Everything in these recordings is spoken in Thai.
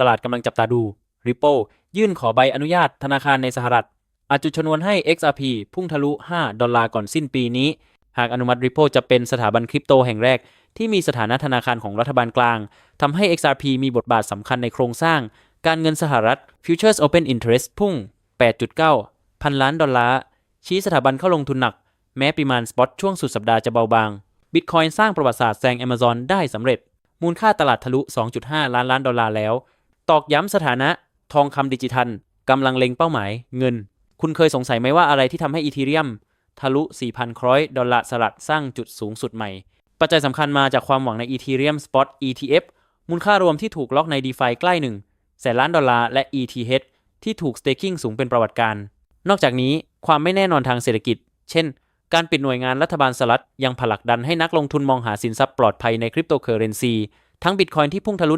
ตลาดกำลังจับตาดู Ripple ยื่นขอใบอนุญาตธนาคารในสหรัฐ อาจจุดชนวนให้ XRP พุ่งทะลุ 5 ดอลลาร์ก่อนสิ้นปีนี้ หากอนุมัติ Ripple จะเป็นสถาบันคริปโตแห่งแรก ที่มีสถานะธนาคารของรัฐบาลกลางทำให้ XRP มีบทบาทสำคัญในโครงสร้าง การเงินสหรัฐ Futures Open Interest พุ่ง 8.9 พันล้านดอลลาร์ชี้สถาบันเข้าลงทุนหนัก แม้ปริมาณสปอตช่วงสุดสัปดาห์จะเบาบาง Bitcoin สร้างประวัติศาสตร์แซง Amazon ได้สำเร็จ มูลค่าตลาดทะลุ 2.5 ล้านล้านดอลลาร์แล้ว ตอกย้ำสถานะทองคำดิจิทัลกำลังเล็งเป้าหมายเงิน คุณเคยสงสัยไหมว่าอะไรที่ทำให้อีเทเรียมทะลุ 4,000 ครอยดอลลาร์สลัดสร้างจุดสูงสุดใหม่ ปัจจัยสำคัญมาจากความหวังใน Ethereum Spot ETF มูลค่ารวมที่ถูกล็อกใน DeFi ใกล้1แสนล้านดอลลาร์และ ETH ที่ถูก staking สูงเป็นประวัติการณ์นอกจากนี้ความไม่แน่นอนทางเศรษฐกิจ เช่น การปิดหน่วยงานรัฐบาลสหรัฐยังผลักดันให้นักลงทุนมองหาสินทรัพย์ปลอดภัยในคริปโตเคอเรนซี ทั้งบิตคอยที่พุ่งทะลุ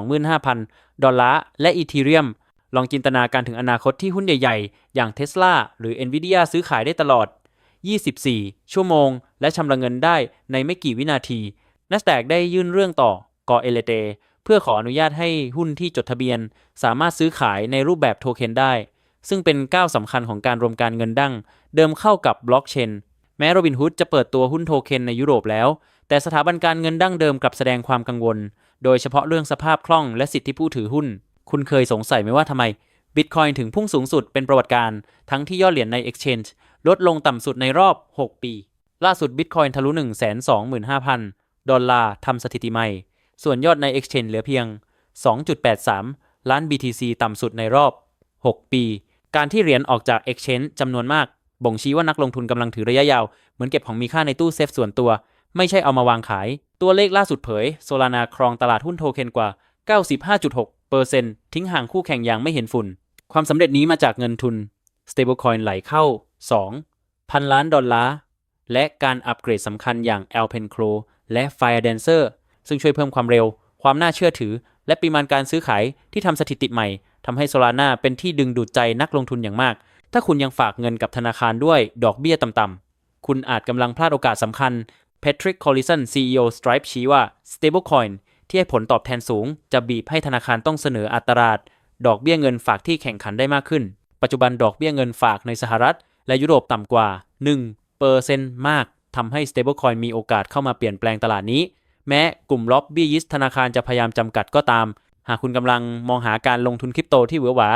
125,000 ดอลลาร์ และอีเทเรียม ลองจินตนาการถึงอนาคตที่หุ้นใหญ่ๆ อย่าง Tesla หรือ Nvidia ซื้อขายได้ตลอด 24 ชั่วโมง และชำระเงินได้ในไม่กี่วินาที NASDAQ ได้ยื่นเรื่องต่อกอเอเลเตเพื่อขออนุญาตให้หุ้นที่จดทะเบียน สามารถซื้อขายในรูปแบบโทเค็นได้ ซึ่งเป็นก้าวสำคัญของการรวมการเงินดั้ง เดิมเข้ากับบล็อกเชนแม้โรบินฮูดจะเปิดตัวหุ้นโทเค็นในยุโรปแล้ว แต่สถาบันการเงินดั้งเดิมกลับแสดงความกังวล โดยเฉพาะเรื่องสภาพคล่องและสิทธิผู้ถือหุ้น คุณเคยสงสัยไหมว่าทำไมบิตคอยน์ถึงพุ่งสูงสุดเป็นประวัติการณ์ทั้งที่ยอดเหรียญใน Exchange ลดลงต่ำสุดในรอบ 6 ปี ล่าสุด Bitcoin ทะลุ 125,000 ดอลลาร์ทำสถิติใหม่ ส่วนยอดใน Exchange เหลือเพียง 2.83 ล้าน BTC ต่ำสุดในรอบ 6 ปี การที่เหรียญออกจาก Exchange จำนวนมาก บ่งชี้ว่านักลงทุนกำลังถือระยะยาว เหมือนเก็บของมีค่าในตู้เซฟส่วนตัว ไม่ใช่เอามาวางขาย ตัวเลขล่าสุดเผย โซลานาครองตลาดหุ้นโทเค็นกว่า 95.6%ทิ้งห่างคู่แข่งอย่างไม่เห็นฝุ่น ความสำเร็จนี้มาจากเงินทุน stablecoin ไหลเข้า 2 พันล้านดอลลาร์ และการอัปเกรดสำคัญอย่าง Alpencro และ Fire Dancer ซึ่งช่วยเพิ่มความเร็ว ความน่าเชื่อถือ และปริมาณการซื้อขายที่ทำสถิติใหม่ทำให้ Solana เป็นที่ดึงดูดใจนักลงทุนอย่างมาก ถ้าคุณยังฝากเงินกับธนาคารด้วยดอกเบี้ยต่ำๆคุณอาจกำลังพลาดโอกาสสำคัญ Patrick Collison CEO Stripe ชี้ว่า stablecoin ที่ให้ผลตอบแทนสูง จะบีบให้ธนาคารต้องเสนออัตราดอกเบี้ยเงินฝากที่แข่งขันได้มากขึ้น ปัจจุบันดอกเบี้ยเงินฝากในสหรัฐ และยุโรปต่ำกว่า 1เปอร์เซ็นต์มากทำให้ stablecoin มีโอกาสเข้ามาเปลี่ยนแปลงตลาดนี้ แม้กลุ่มล็อบบี้ยิสธนาคารจะพยายามจำกัดก็ตาม หากคุณกำลังมองหาการลงทุนคริปโตที่หวือหวา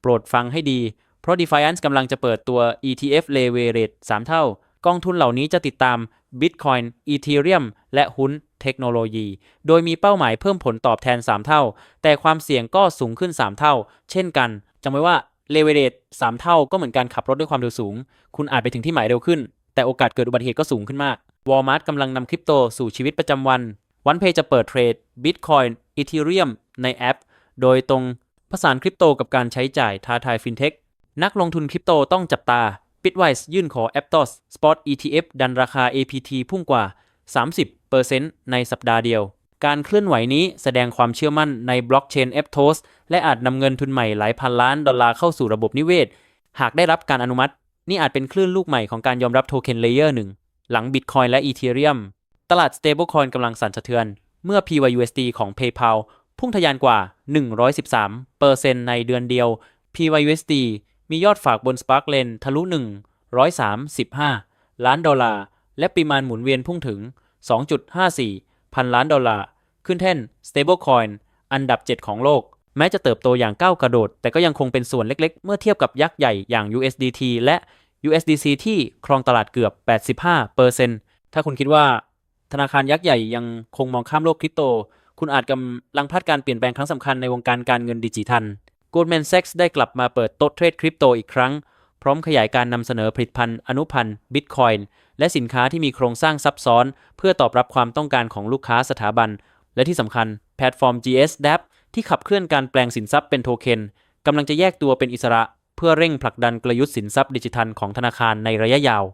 โปรดฟังให้ดี เพราะ Defiance กำลังจะเปิดตัว ETF Leverage 3 เท่า กองทุนเหล่านี้จะติดตาม Bitcoin Ethereum และหุ้นเทคโนโลยี โดยมีเป้าหมายเพิ่มผลตอบแทน 3 เท่า แต่ความเสี่ยงก็สูงขึ้น 3 เท่า เช่นกันจำไว้ว่า Leverage 3เท่าก็เหมือนการขับรถด้วยความเร็วสูง คุณอาจไปถึงที่หมายเร็วขึ้น แต่โอกาสเกิดอุบัติเหตุก็สูงขึ้นมาก Walmart กำลังนำคริปโตสู่ชีวิตประจำวัน วันเพจะเปิดเทรด Bitcoin Ethereum ในแอป โดยตรงผสานคริปโตกับการใช้จ่ายท้าทายฟินเทคนักลงทุนคริปโตต้องจับตา Bitwise ยื่นขอ Aptos Spot ETF ดันราคา APT พุ่งกว่า 30%ในสัปดาห์เดียว การเคลื่อนไหวนี้แสดงความเชื่อมั่นในบล็อกเชน Aptos และอาจนำเงินทุนใหม่หลายพันล้านดอลลาร์เข้าสู่ระบบนิเวศ หากได้รับการอนุมัติ นี่อาจเป็นคลื่นลูกใหม่ของการยอมรับโทเค็นเลเยอร์หนึ่งหลัง Bitcoin และ Ethereum ตลาด Stablecoin กำลังสั่นสะเทือน เมื่อ PYUSD ของ PayPal พุ่งทะยานกว่า 113%ในเดือนเดียว PYUSD มียอดฝากบน Sparklen ทะลุ 135 ล้านดอลลาร์ และปริมาณหมุนเวียนพุ่งถึง 2.54 พันล้านดอลลาร์ ขึ้นแท่น Stablecoin อันดับ 7 ของโลก แม้จะเติบโตอย่างก้าวกระโดด แต่ก็ยังคงเป็นส่วนเล็กๆ เมื่อเทียบกับยักษ์ใหญ่อย่าง USDT และ USDC ที่ครองตลาดเกือบ 85%ถ้าคุณคิดว่าธนาคารยักษ์ใหญ่ยังคงมองข้ามโลกคริปโต คุณอาจกำลังพลาดการเปลี่ยนแปลงครั้งสำคัญในวงการการเงินดิจิทัล Goldman Sachs ได้กลับมาเปิดโต๊ะเทรดคริปโตอีกครั้ง พร้อมขยายการนำเสนอผลิตภัณฑ์อนุพันธ์ Bitcoin และสินค้าที่มีโครงสร้างซับซ้อน เพื่อตอบรับความต้องการของลูกค้าสถาบัน และที่สำคัญแพลตฟอร์ม GS d a p ที่ขับเคลื่อนการแปลงสินทรัพย์เป็นโทเค็นกำลังจะแยกตัวเป็นอิสระ เพื่อเร่งผลักดันกลยุทธ์สินทรัพย์ดิจิทัลของธนาคารในระยะยาว